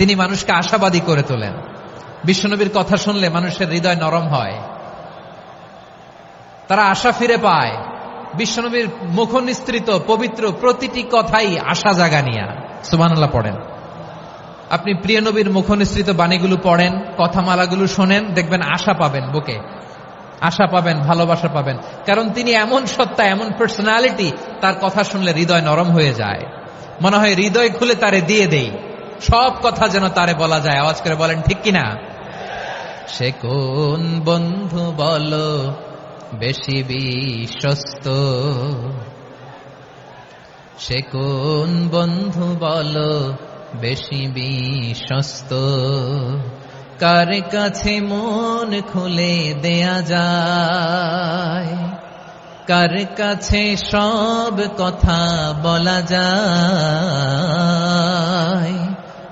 তিনি মানুষকে আশাবাদী করে তোলেন। বিশ্বনবীর কথা শুনলে মানুষের হৃদয় নরম হয়। তারা আশা ফিরে পায়। বিশ্বনবীর মুখ নিস্তৃত পবিত্র প্রতিটি কথাই আশা জাগানিয়া। সুবানুল্লাহ পড়েন। আপনি প্রিয় নবীর মুখ নিস্তৃত বাণীগুলো পড়েন, কথামালাগুলো শোনেন, দেখবেন আশা পাবেন বুকে। আশা পাবেন, ভালোবাসা পাবেন। কারণ তিনি এমন সত্তা, এমন পার্সোনালিটি তার কথা শুনলে হৃদয় নরম হয়ে যায়। মনে হয় হৃদয় খুলে তারে দিয়ে দেই। সব কথা যেন তারে বলা যায়। আওয়াজ করে বলেন, ঠিক কিনা? সে কোন বন্ধু বলো বেশি বিশ্বস্ত? সে কোন বন্ধু বলো বেশি বিশ্বস্ত? কার কাছে মন খুলে দেয়া যায়? কার কাছে সব কথা বলা যায়?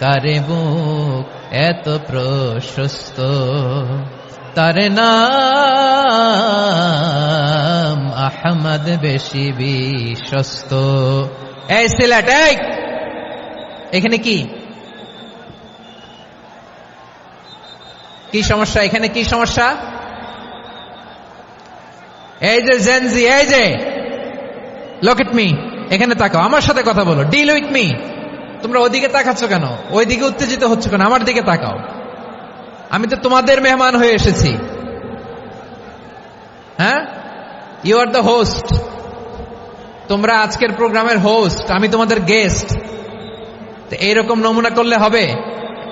কারে বুক এত প্রশস্ত। তার নাম আহমদ বেশি বিশ্বস্ত। এই এখানে কি? কি সমস্যা? এখানে কি সমস্যা? এই যে জেনজি এই যে! লক ইট মি এখানে তাকাও, আমার সাথে কথা বলো। ডিল উইথ মি তোমরা ওদিকে তাকাচ্ছ কেন? ওইদিকে উত্তেজিত হচ্ছ কেন? আমার দিকে তাকাও। আমি তো তোমাদের মেহমান হয়ে এসেছি। হ্যাঁ? ইউ আর দ্য হোস্ট তোমরা আজকের প্রোগ্রামের হোস্ট আমি তোমাদের গেস্ট তো এইরকম নমুনা করলে হবে?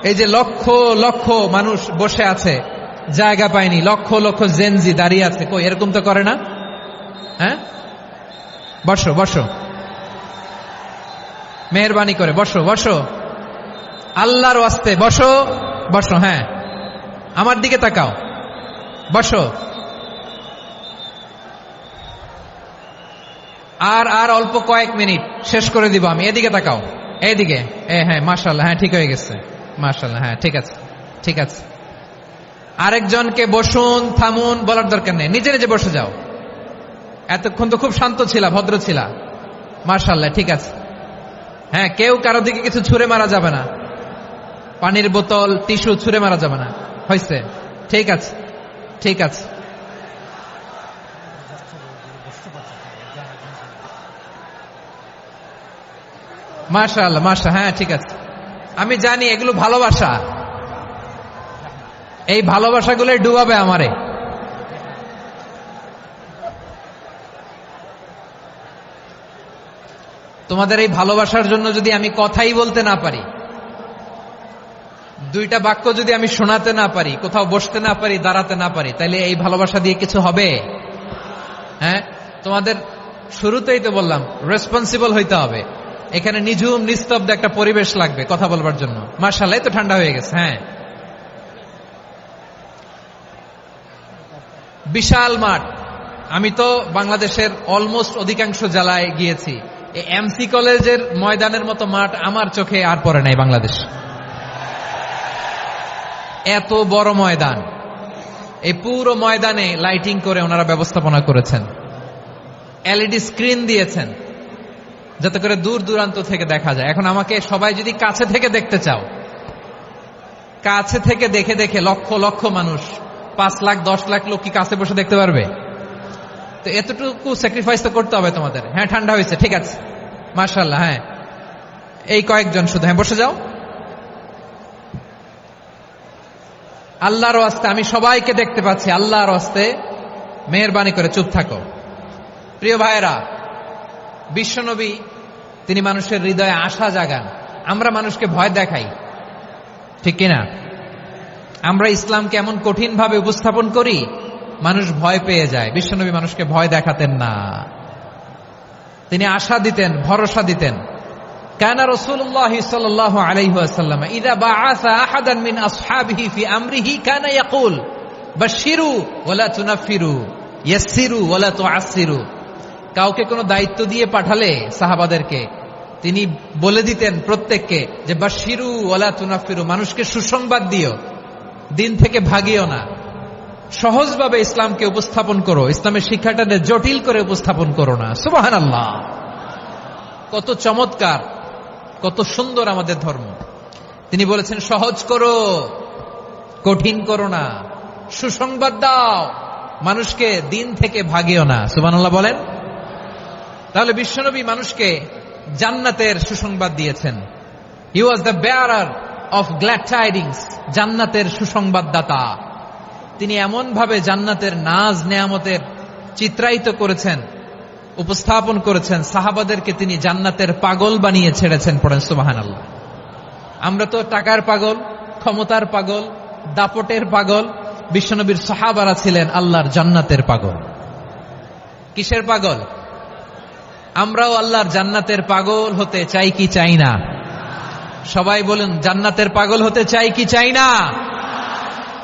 এই যে লক্ষ লক্ষ মানুষ বসে আছে, জায়গা পায়নি, লক্ষ লক্ষ জেনজি দাঁড়িয়ে আছে। কই, এরকম তো করে না? হ্যাঁ? বসো বসো। মেহরবানি করে। বসো বসো। আল্লাহর ওয়াস্তে বসো বসো হ্যাঁ। আমার দিকে তাকাও। বসো। আর আর অল্প কয়েক মিনিট শেষ করে দিব আমি। এদিকে তাকাও। এইদিকে। এ হ্যাঁ মার্শাল্লাহ হ্যাঁ ঠিক হয়ে গেছে। মার্শাল্লাহ হ্যাঁ ঠিক আছে ঠিক আছে। আরেকজনকে বসুন, থামুন, বলার দরকার নেই। নিজে নিজে বসে যাও। এতক্ষণ তো খুব শান্ত ছিলা, ভদ্র ছিলা। মার্শাল্লাহ ঠিক আছে। হ্যাঁ কেউ কারও দিকে কিছু ছুঁড়ে মারা যাবে না। পানির বোতল, টিস্যু ছুঁড়ে মারা যাবে না। হয়েছে ঠিক আছে। ঠিক আছে। আল্লাহ মাশা হ্যাঁ ঠিক আছে। আমি জানি এগুলো ভালোবাসা। এই ভালোবাসাগুলোই ডুবাবে আমারে। তোমাদের এই ভালোবাসার জন্য যদি আমি কথাই বলতে না পারি, দুইটা বাক্য যদি আমি শোনাতে না পারি, কোথাও বসতে না পারি, দাঁড়াতে না পারি তাহলে এই ভালোবাসা দিয়ে কিছু হবে? হ্যাঁ? তোমাদের শুরুতেই তো বললাম রেসপন্সিবল হইতে হবে। এখানে নিঝুম, নিস্তব্ধ একটা পরিবেশ লাগবে কথা বলবার জন্য। মার্শাল্লাহ তো ঠান্ডা হয়ে গেছে হ্যাঁ। বিশাল মাঠ। আমি তো বাংলাদেশের অলমোস্ট অধিকাংশ জেলায় গিয়েছি। এমসি কলেজের ময়দানের মতো মাঠ আমার চোখে আর পড়ে নাই বাংলাদেশ। এত বড় ময়দান। এই পুরো ময়দানে লাইটিং করে ওনারা ব্যবস্থাপনা করেছেন। এলইডি স্ক্রিন দিয়েছেন। যাতে করে দূর দূরান্ত থেকে দেখা যায়। এখন আমাকে সবাই যদি কাছে থেকে দেখতে চাও, কাছে থেকে দেখে দেখে লক্ষ লক্ষ মানুষ, পাঁচ লাখ, দশ লাখ লোক কি কাছে বসে দেখতে পারবে? তো এতটুকু স্যাক্রিফাইস তো করতে হবে তোমাদের। হ্যাঁ ঠান্ডা হয়েছে, ঠিক আছে। মার্শাল্লাহ হ্যাঁ। এই কয়েকজন শুধু হ্যাঁ বসে যাও। আল্লাহর আস্তে আমি সবাইকে দেখতে পাচ্ছি, আল্লাহর আস্তে মেহরবানি করে চুপ থাকো। প্রিয় ভাইয়েরা, বিশ্বনবী, তিনি মানুষের হৃদয়ে আশা জাগান। আমরা মানুষকে ভয় দেখাই, ঠিক কিনা? আমরা ইসলামকে এমন কঠিন ভাবে উপস্থাপন করি মানুষ ভয় পেয়ে যায়। বিশ্বনবী মানুষকে ভয় দেখাতেন না। তিনি আশা দিতেন, ভরসা দিতেন। কাউকে কোনো দায়িত্ব দিয়ে পাঠালে সাহাবাদেরকে, তিনি বলে দিতেন প্রত্যেককে যে বাশিরু ওলা তুনাফিরু মানুষকে সুসংবাদ দিও, দিন থেকে ভাগিও না। সহজভাবে ইসলামকে উপস্থাপন করো, ইসলামের শিক্ষাটাকে জটিল করে উপস্থাপন করো না। সুবাহান আল্লাহ কত চমৎকার, কত সুন্দর আমাদের ধর্ম। তিনি বলেছেন, সহজ করো, কঠিন করো না। সুসংবাদ দাও, মানুষকে দিন থেকে ভাগিও না। সুবান বলেন। তাহলে বিশ্বনবী মানুষকে জান্নাতের সুসংবাদ দিয়েছেন। He was the bearer of glad tidings জান্নাতের সুসংবাদদাতা। তিনি এমনভাবে জান্নাতের নাজ নেয়ামতের চিত্রায়িত করেছেন, উপস্থাপন করেছেন, সাহাবাদেরকে তিনি জান্নাতের পাগল বানিয়ে ছেড়েছেন পড়েন সুবাহান আল্লাহ আমরা তো টাকার পাগল, ক্ষমতার পাগল, দাপটের পাগল, বিশ্বনবীর সাহাবারা ছিলেন আল্লাহর জান্নাতের পাগল। কিসের পাগল? আমরাও আল্লাহর জান্নাতের পাগল হতে চাই কি চাই না? সবাই বলেন, জান্নাতের পাগল হতে চাই কি চাই না?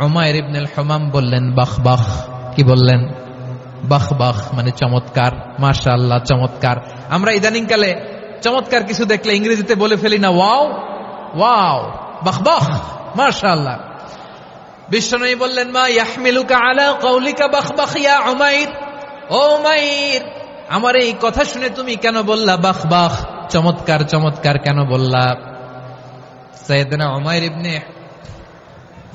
হুমায়ুর ইবনুল হুমাম বললেন, বাহ বাহ। কি বললেন? বাহ বাহ। মানে চমৎকার। মাশাআল্লাহ, চমৎকার। আমরা ইদানিং কালে চমৎকার কিছু দেখলে ইংরেজিতে বলে ফেলি না, ওয়াও ওয়াও, বাহ বাহ। মাশাআল্লাহ। বিশ্বনবী বললেন, মা ইয়াহমিলুকা আলা কওলিকা বাহ বাহ ইয়া উমাইর? ও উমাইর, আমার এই কথা শুনে তুমি কেন বললা বাহ বাহ? চমৎকার চমৎকার কেন বললা? সৈয়দনা উমাইর ইবনে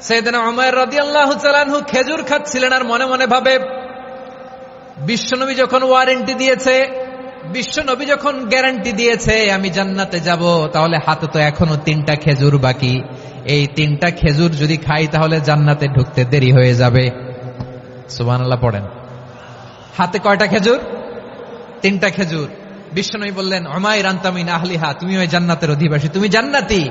রাদিয়াল্লাহু তাআলাহু খেজুর খাচ্ছিলেন আর মনে মনে ভাবে, বিশ্বনবী যখন ওয়ারেন্টি দিয়েছে, বিশ্বনবী যখন গ্যারান্টি দিয়েছে, আমি জান্নাতে যাব, তাহলে হাতে তো এখনও তিনটা খেজুর বাকি। এই তিনটা খেজুর যদি খাই, তাহলে জান্নাতে ঢুকতে দেরি হয়ে যাবে। সুবহানাল্লাহ পড়েন। হাতে কয়টা খেজুর? তিনটা খেজুর। বিশ্বনবী বললেন অমায় রান্তামিন আহলিহা তুমি ওই জান্নাতের অধিবাসী, তুমি জান্নাতি।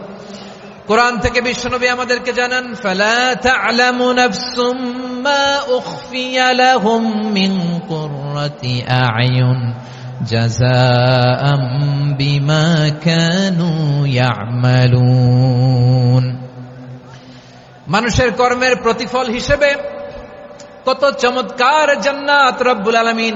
কোরআন থেকে বিশ্বনবী আমাদেরকে জানান মিন মানুষের কর্মের প্রতিফল হিসেবে কত চমৎকার জান্নাত রব্বুল আলমিন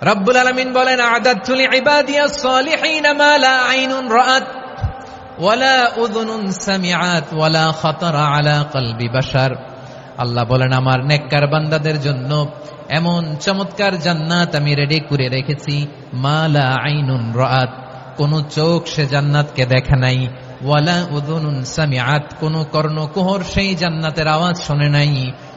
রব্বুল আলামিন বলেন আদাতু লিইবাদিয়াস সালিহিন মা লা আইনুন রাআত ওয়ালা উযুনুন সামিআত ওয়ালা খাতারা আলা কলবি বাশার। আল্লাহ বলেন, আমার নেককার বান্দাদের জন্য এমন চমৎকার জান্নাত আমি রেডি করে রেখেছি মালা আইনুন রাত কোন চোখ সে জান্নাতকে দেখে নাই, ওয়ালা উদুনুন সামিআত। কোন কর্ণকুহর সেই জান্নাতের আওয়াজ শোনে নাই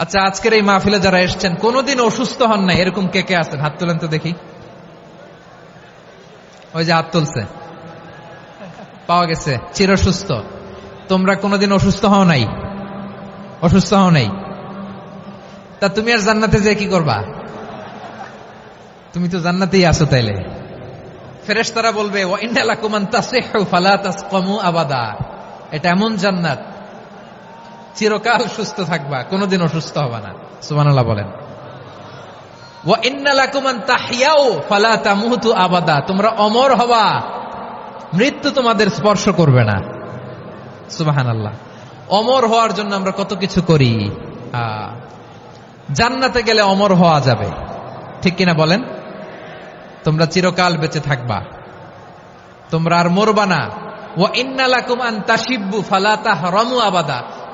আচ্ছা আজকের এই মাহফিলে যারা এসেছেন, কোনোদিন অসুস্থ হন না এরকম কে কে আছেন? হাত তোলেন তো দেখি। ওই যে হাত তুলছে। পাওয়া গেছে। চির সুস্থ তোমরা কোনোদিন অসুস্থ হও নাই? অসুস্থ হও নাই? তা তুমি আর জান্নাতে যে কি করবা? তুমি তো জান্নাতেই আছো তাইলে। বলবে, ওয়া ইন্নালাকুমান তাসিহু ফালা আবাদা। এটা এমন জান্নাত। চিরকাল সুস্থ থাকবা কোনোদিন অসুস্থ হবা না। সুবহানাল্লাহ বলেন। ইন্নালাকুমান আবাদা। তোমরা অমর হবা, মৃত্যু তোমাদের স্পর্শ করবে না। সুবহানাল্লাহ। অমর হওয়ার জন্য আমরা কত কিছু করি। জান্নাতে গেলে অমর হওয়া যাবে। ঠিক কিনা বলেন? তোমরা চিরকাল বেঁচে থাকবা। তোমরা আর মরবা না। ও ইন্নালাকুম আন তাসিব্বু ফালা তাহরামু আবাদা।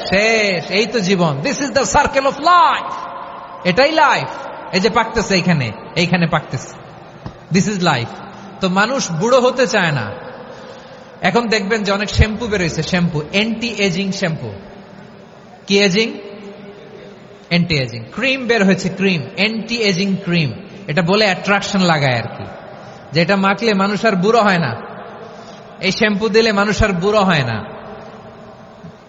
শেষ, এই তো জীবন। This is the circle of life এটাই লাইফ এই যে পাকতেছে এইখানে এইখানে পাকতেছে। দিস ইজ লাইফ তো মানুষ বুড়ো হতে চায় না। এখন দেখবেন যে অনেক শ্যাম্পু বেরোয়েছে শ্যাম্পু অ্যান্টি এজিং শ্যাম্পু। কি এজিং অ্যান্টি এজিং ক্রিম বের হয়েছে ক্রিম অ্যান্টি এজিং ক্রিম এটা বলে অ্যাট্রাকশন লাগায় আর কি। যেটা মাখলে মানুষ আর বুড়ো হয় না। এই শ্যাম্পু দিলে মানুষ আর বুড়ো হয় না।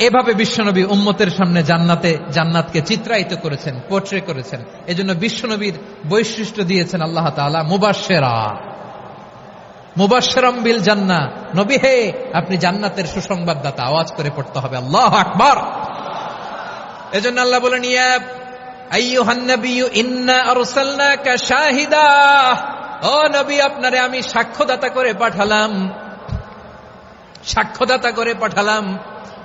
এভাবে বিশ্বনবী উম্মতের সামনে জান্নাতে, জান্নাতকে চিত্রায়িত করেছেন পোট্রে করেছেন। এজন্য বিশ্বনবীর বৈশিষ্ট্য দিয়েছেন আল্লাহ তাআলা, মুবাশশেরা। মুবাশশেরাম বিল জান্নাহ নবী হে, আপনি জান্নাতের সুসংবাদদাতা, আওয়াজ করে পড়তে হবে। আল্লাহ আকবার। এজন্য আল্লাহ বলেন, ইয়া ও নবী, আপনারে আমি সাক্ষ্যদাতা করে পাঠালাম। সাক্ষ্যদাতা করে পাঠালাম।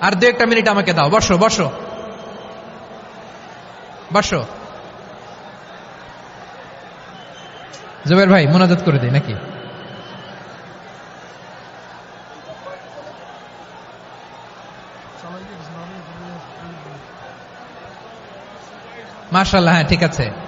আর দু একটা মিনিট আমাকে দাও। বসো বসো। বসো। জুবের ভাই, মোনাজাত করে দিই নাকি? মার্শাল্লাহ হ্যাঁ ঠিক আছে।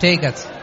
ঠিক আছে